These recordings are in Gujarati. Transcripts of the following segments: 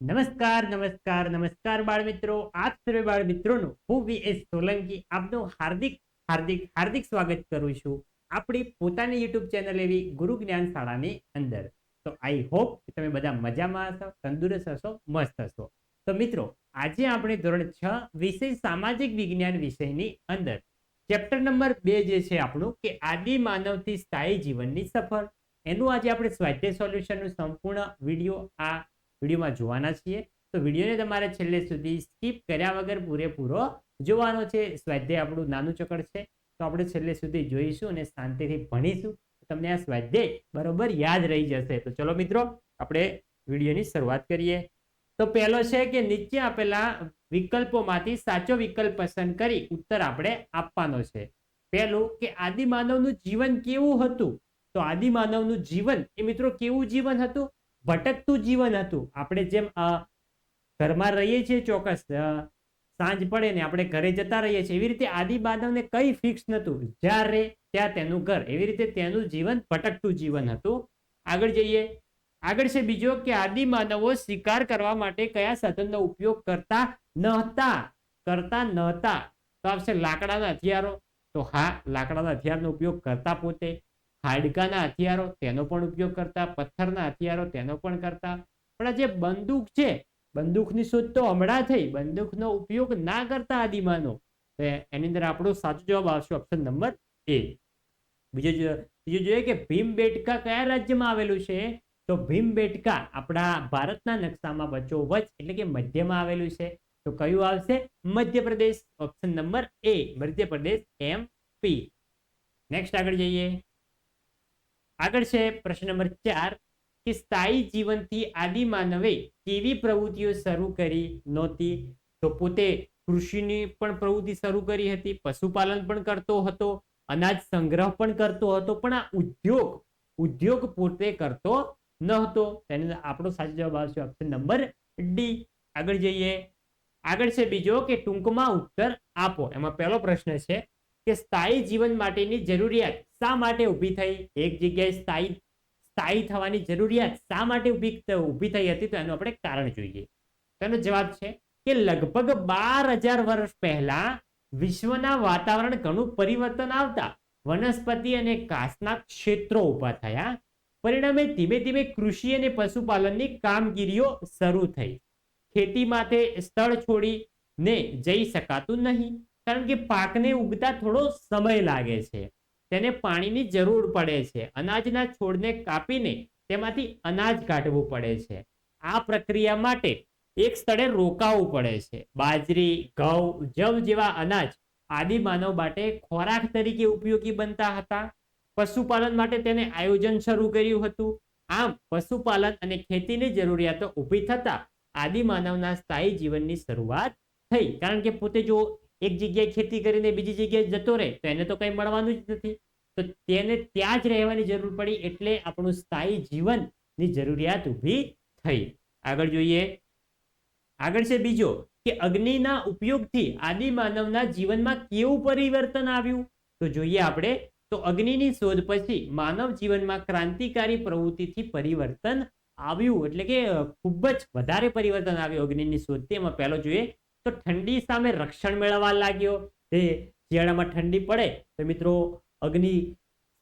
નમસ્કાર નમસ્કાર નમસ્કાર બાળ મિત્રો આપ સર્વે બાળ મિત્રોનું હું વી એસ સોલંકી આપનું હાર્દિક હાર્દિક હાર્દિક સ્વાગત કરું છું આપણી પોતાની યુટ્યુબ ચેનલ એવી ગુરુ જ્ઞાન શાળાની અંદર. તો આઈ હોપ કે તમે બધા મજામાં હશો, તંદુરસ્ત હશો, મસ્ત હશો. તો મિત્રો, આજે આપણે ધોરણ છ વિષય સામાજિક વિજ્ઞાન વિષયની અંદર. ચેપ્ટર નંબર બે જે છે આપણું કે આદિ માનવથી સ્થાયી જીવનની સફર. એનું આજે આપણે સ્વાધ્યાય સોલ્યુશનનું સંપૂર્ણ વીડિયો આ વિડીયોમાં જોવાના છીએ. તો વિડીયોને તમારે છેલ્લે સુધી સ્કીપ કર્યા વગર પૂરેપૂરો જોવાનો છે. સ્વાધ્યાય આપણું નાનું ચકડ છે. તો આપણે છેલ્લે સુધી જોઈશું અને શાંતિથી ભણીશું. તમને આ સ્વાધ્યાય બરોબર યાદ રહી જશે. તો ચલો મિત્રો, આપણે વિડીયોની શરૂઆત કરીએ. તો પહેલો છે કે નીચે આપેલા વિકલ્પોમાંથી સાચો વિકલ્પ પસંદ કરી ઉત્તર આપણે આપવાનો છે. પહેલું કે આદિમાનવનું જીવન કેવું હતું? તો આદિમાનવનું જીવન, એ મિત્રો કેવું જીવન હતું? ભટકતું જીવન હતું. આપણે જેમ ઘરમાં રહીએ છીએ ચોક્કસ સાંજ પડે ને આપણે ઘરે જતા રહીએ છીએ, એવી રીતે આદિ માનવને કઈ ફિક્સ નહોતું. જ્યાં રે ત્યાં તેનું ઘર, એવી રીતે તેનું જીવન ભટકતું જીવન હતું. આગળ જઈએ. આગળ છે બીજો કે આદિ માનવો શિકાર કરવા માટે કયા સાધનનો ઉપયોગ કરતા નહોતા? કરતા નહોતા. તો આવશે લાકડાના હથિયારો. તો હા, લાકડાના હથિયારનો ઉપયોગ કરતા પોતે. હાડકાના હથિયારો તેનો પણ ઉપયોગ કરતા, પથ્થરના હથિયારો તેનો પણ કરતા. પણ આ જે બંદૂક છે, બંદૂકની શોધ તો હમણાં થઈ. બંદૂકનો ઉપયોગ ના કરતા આદિમાનો. એની અંદર આપણો સાચો જવાબ આવશે ઓપ્શન નંબર એ બીજો બીજું જોઈએ કે ભીમબેટકા કયા રાજ્યમાં આવેલું છે? તો ભીમબેટકા આપણા ભારતના નકશામાં વચ્ચોવચ એટલે કે મધ્યમાં આવેલું છે. તો કયું આવશે? Madhya Pradesh. Option number A Madhya Pradesh M P next આગળ જઈએ. આગળ છે પ્રશ્ન નંબર ચાર, કે સ્થાયી જીવનથી આદિ માનવે કેવી પ્રવૃત્તિઓ શરૂ કરી નહોતી? તો પોતે કૃષિની પણ પ્રવૃત્તિ શરૂ કરી હતી, પશુપાલન પણ કરતો હતો, અનાજ સંગ્રહ પણ કરતો હતો, પણ આ ઉદ્યોગ ઉદ્યોગ પોતે કરતો ન હતો તેને આપણો સાચો જવાબ આવશે ઓપ્શન નંબર ડી આગળ જઈએ. આગળ છે બીજો કે ટૂંકમાં ઉત્તર આપો. એમાં પહેલો પ્રશ્ન છે કે સ્થાયી જીવન માટેની જરૂરિયાત શા માટે ઊભી થઈ? એક જગ્યાએ સ્થાયી સ્થાયી થવાની જરૂરિયાત શા માટે ઊભી ઊભી થઈ હતી? તો એનું આપણે કારણ જોઈએ. તેનો જવાબ છે કે લગભગ બાર હજાર વર્ષ પહેલા વિશ્વના વાતાવરણ ઘણું પરિવર્તન આવતા વનસ્પતિ અને ઘાસના ક્ષેત્રો ઊભા થયા. પરિણામે ધીમે ધીમે કૃષિ અને પશુપાલનની કામગીરીઓ શરૂ થઈ. ખેતી માટે સ્થળ છોડીને જઈ શકાતું નહીં. કારણ કે પાકને ઉગતા થોડો સમય લાગે છે. તેને પાણીની જરૂર પડે છે. અનાજના છોડને કાપીને તેમાંથી અનાજ કાઢવું પડે છે. આ પ્રક્રિયા માટે એક સ્થળે રોકાવું પડે છે. બાજરી, ઘઉં, જવ જેવા અનાજ આદિ માનવ માટે ખોરાક તરીકે ઉપયોગી બનતા હતા. પશુપાલન માટે તેને આયોજન શરૂ કર્યું હતું. આમ, પશુપાલન અને ખેતીની જરૂરિયાતો ઊભી થતા આદિ માનવના સ્થાયી જીવનની શરૂઆત થઈ. કારણ કે પોતે જો એક જગ્યાએ ખેતી કરીને બીજી જગ્યાએ જતો રહે, તો એને તો કંઈ મળવાનું જ નથી. તો તેને ત્યાં જ રહેવાની જરૂર પડી એટલે આપણું સ્થાયી જીવનની જરૂરિયાત ઊભી થઈ. આગળ જોઈએ. આગળ છે બીજો કે અગ્નિના ઉપયોગથી આદિ માનવના જીવનમાં કેવું પરિવર્તન આવ્યું? તો જોઈએ આપણે, તો અગ્નિની શોધ પછી માનવ જીવનમાં ક્રાંતિકારી પ્રવૃત્તિથી પરિવર્તન આવ્યું. એટલે કે ખૂબ જ વધારે પરિવર્તન આવ્યું અગ્નિની શોધથી. એમાં પહેલો જોઈએ તો ઠંડી સામે રક્ષણ મેળવવા લાગ્યો. તે શિયાળામાં ઠંડી પડે તો મિત્રો અગ્નિ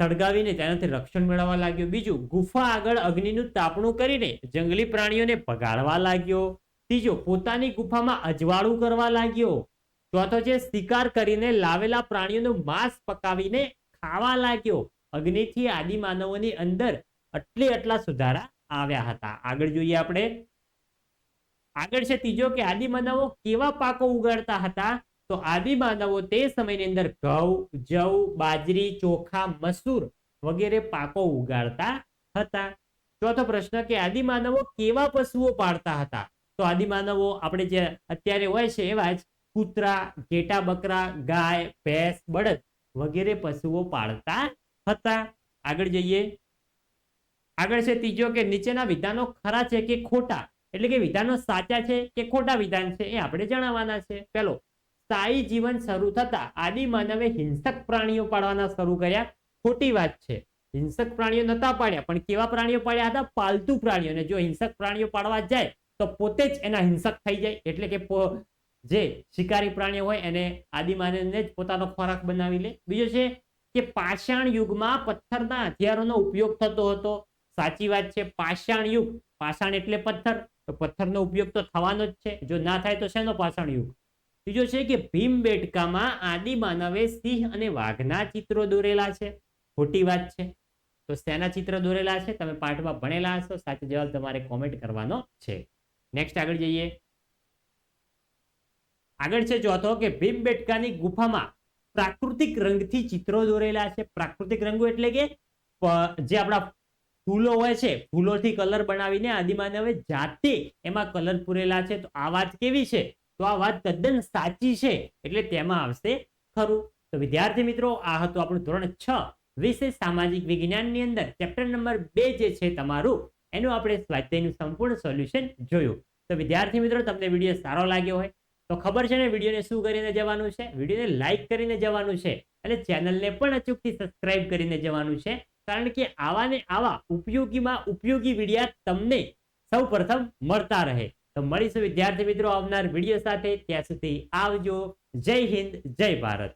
સળગાવીને તેનાથી રક્ષણ મેળવવા લાગ્યો. બીજું, ગુફા આગળ અગ્નિનું તાપણું કરીને જંગલી પ્રાણીઓને ભગાડવા લાગ્યો. ત્રીજો, પોતાની ગુફામાં અજવાળું કરવા લાગ્યો. ચોથો છે, શિકાર કરીને લાવેલા પ્રાણીઓનું માંસ પકાવીને ખાવા લાગ્યો. અગ્નિથી આદિમાનવોની અંદર આટલી આટલા સુધારા આવ્યા હતા. આગળ જોઈએ આપણે. આગળ છે ત્રીજો કે આદિમાનવો કેવા પાકો ઉગાડતા હતા? તો આદિમાનવો તે સમયની અંદર ઘઉં, જવ, બાજરી, ચોખા, મસૂર વગેરે પાકો ઉગાડતા હતા. ચોથો પ્રશ્ન કે આદિમાનવો કેવા પશુઓ પાળતા હતા? તો આદિમાનવો આપણે જે અત્યારે હોય છે એવા જ કૂતરા, ઘેટા બકરા, ગાય, ભેંસ, બળદ વગેરે પશુઓ પાળતા હતા. આગળ જઈએ. આગળ છે ત્રીજો કે નીચેના વિધાનો ખરા છે કે ખોટા? એટલે કે વિધાનો સાચા છે કે ખોટા વિધાન છે એ આપણે જણાવવાના છે. પેલો સ્થાયી જીવન શરૂ થતા આદિ માનવે હિંસક પ્રાણીઓ પાડવાના શરૂ કર્યા. ખોટી વાત છે. હિંસક પ્રાણીઓ નતા પાડ્યા, પણ કેવા પ્રાણીઓ પાડ્યા હતા? પાલતુ પ્રાણીઓ. અને જો હિંસક પ્રાણીઓ પાડવા જાય, તો પોતે જ એના હિંસક થઈ જાય. એટલે કે જે શિકારી પ્રાણીઓ હોય એને આદિમાનવને જ પોતાનો ખોરાક બનાવી લે. બીજો છે કે પાષાણ યુગમાં પથ્થરના હથિયારોનો ઉપયોગ થતો હતો. સાચી વાત છે, પાષાણ યુગ. પાષાણ એટલે પથ્થર. તો પથ્થરનો ઉપયોગ તો થવાનો જ છે. જો ના થાય તો શેનો પાષાણ યુગ? બીજો છે કે ભીમબેટકામાં આદિમાનવે સિંહ અને વાઘના ચિત્રો દોરેલા છે. ખોટી વાત છે. તો શેના ચિત્ર દોરેલા છે? તમે પાઠમાં ભણેલા હશો. સાચો જવાબ તમારે કોમેન્ટ કરવાનો છે. નેક્સ્ટ આગળ જઈએ. આગળ છે ચોથો કે ભીમબેટકાની ગુફામાં પ્રાકૃતિક રંગથી ચિત્રો દોરેલા છે. પ્રાકૃતિક રંગો એટલે કે જે આપણા ફૂલો હોય છે, ફૂલોથી કલર બનાવીને આદિમાનવે જાતે એમાં કલર પૂરેલા છે. તો આ વાત કેવી છે? તો આ વાત તદ્દન સાચી છે, એટલે તેમાં આવશે ખરું. તો વિદ્યાર્થી મિત્રો, આ હતું આપણું ધોરણ છ વિશે સામાજિક વિજ્ઞાનની અંદર. ચેપ્ટર નંબર બે જે છે તમારું, એનું આપણે સ્વાધ્યાયનું સંપૂર્ણ સોલ્યુશન જોયું. તો વિદ્યાર્થી મિત્રો, તમને વીડિયો સારો લાગ્યો હોય, તો ખબર છે ને વિડીયોને શું કરીને જવાનું છે? વિડીયોને લાઇક કરીને જવાનું છે, અને ચેનલને પણ અચૂકથી સબસ્ક્રાઇબ કરીને જવાનું છે. કારણ કે આવા ને આવા ઉપયોગીમાં ઉપયોગી વિડિયા તમને સૌ પ્રથમ મળતા રહે. તો મળીશું વિદ્યાર્થી મિત્રો આવનાર વીડિયો સાથે. ત્યાં સુધી આવજો. જય હિન્દ, જય ભારત.